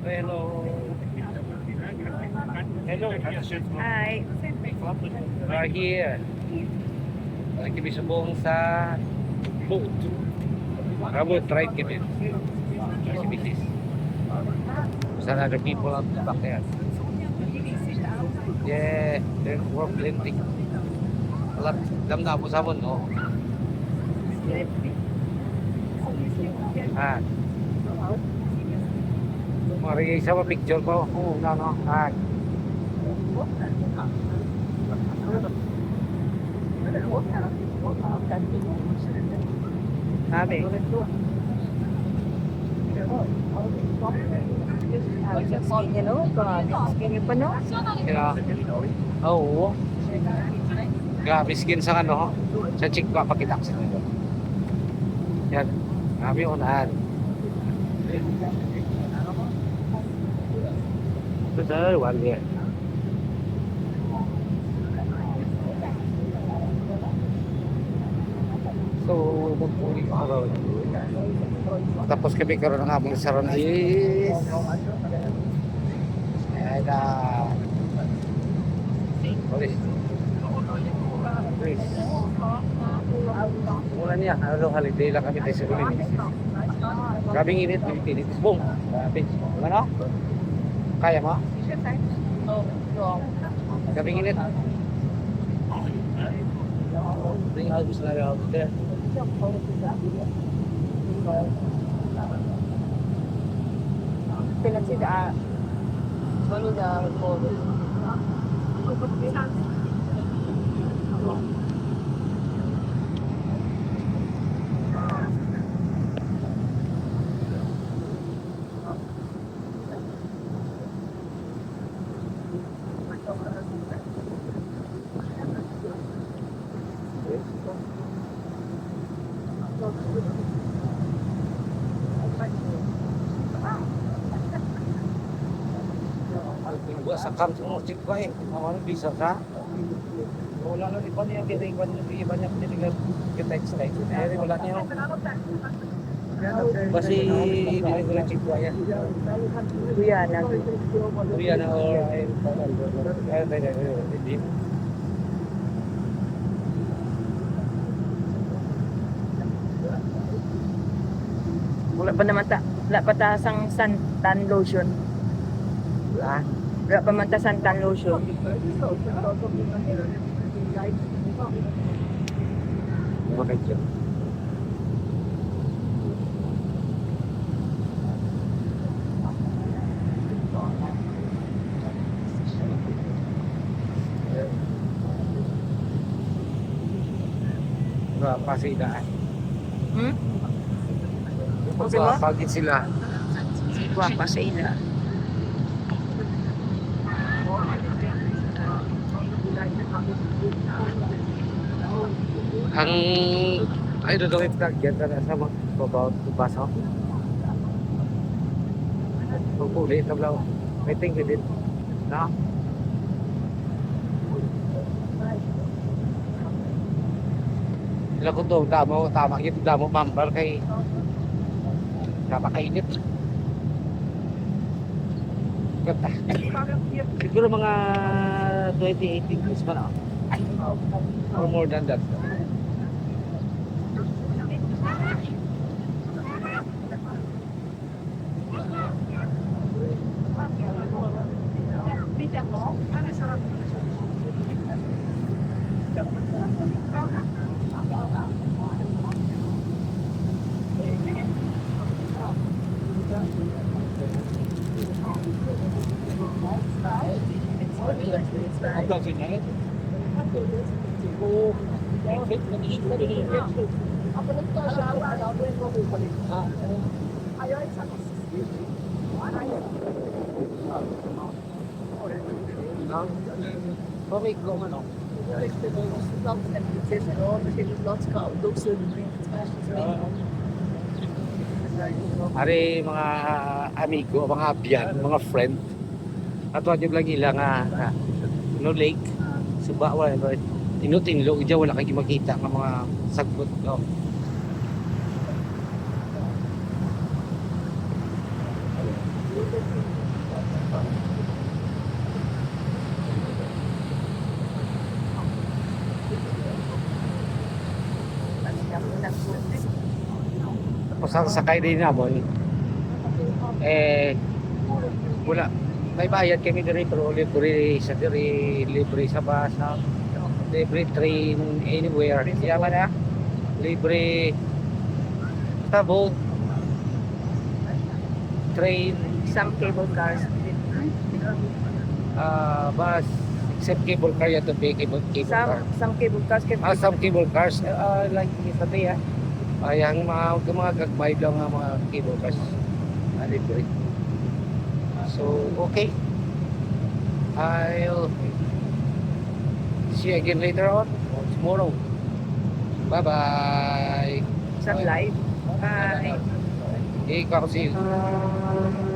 Hello. Hello. Hi. We're here. Lagi bisubong sa boat. Rabo right kami. Kasi bisis. Saan ada people up back there? Ya. Yeah, there work plenty. Lot. dam na po sabon, no? Ah, Marigay sa picture ko. Oo, no, no. Ah. Sabi. No? Grabe. Skin pa, no? Oo. Grabe skin sa ano, sa chick ko, pakitak sa nilo. Yan. Grabe unahan. Ito sa one year. So, kami karoon. Mula niya, ano holiday lang kami tayo sa. Grabing init, Pilipinas. Boom! Grabe. Ano? Kaya mo? Grabing init. Bring out na out there. Pinagsida. Ano na po? Gua sa kam sa musik ko eh. Ano bisa sa? Wala na iba niya kita iba niya iba niya piniligan kita extra. Eh wala niya. Basi hindi ko lang chikwa ya. Kuya, nag... Kuya na or ay ay hindi. Wala pa naman ta... Wala pa ta sang lotion. Ah, Wala pa man ta suntan lotion. bakit yun? Wala pa sila. Hmm? Pagit sila. Guwapa sa Ang ay do do it yan na sa mga babaw baso. Pagpuli tablaw. May tingin din. Na? Sila ko to, damo, tama yun, damo mambar kay napakainit. Ganda. Siguro mga 28 degrees pa na. Or more than that. Hanggang sa inyo. Siguro, bakit nag-issue ka rin yung Pamig ko ano? Ari mga amigo, mga biyan, mga friend. Ato adyo lang ila nga ah, no lake. Suba wala ba. Inutinlo ija wala kay makita nga mga sagot no. Tapos ang sakay din namin, eh, wala. May bayad kami diri pero libre sa diri, libre sa bus, ha? libre train anywhere. Kaya ba na? Libre sa boat, train, Some cable cars. ah, bus, except cable car, you have to pay cable, cable car. Some, some cable cars can Ah, some cable cars, uh, like sa Tia. Ay, ang mga, mga gagmay lang ang mga cable cars. Ah, libre. So, okay. I'll see you again later on or tomorrow. Bye-bye. some live. Bye. Ikaw, see you.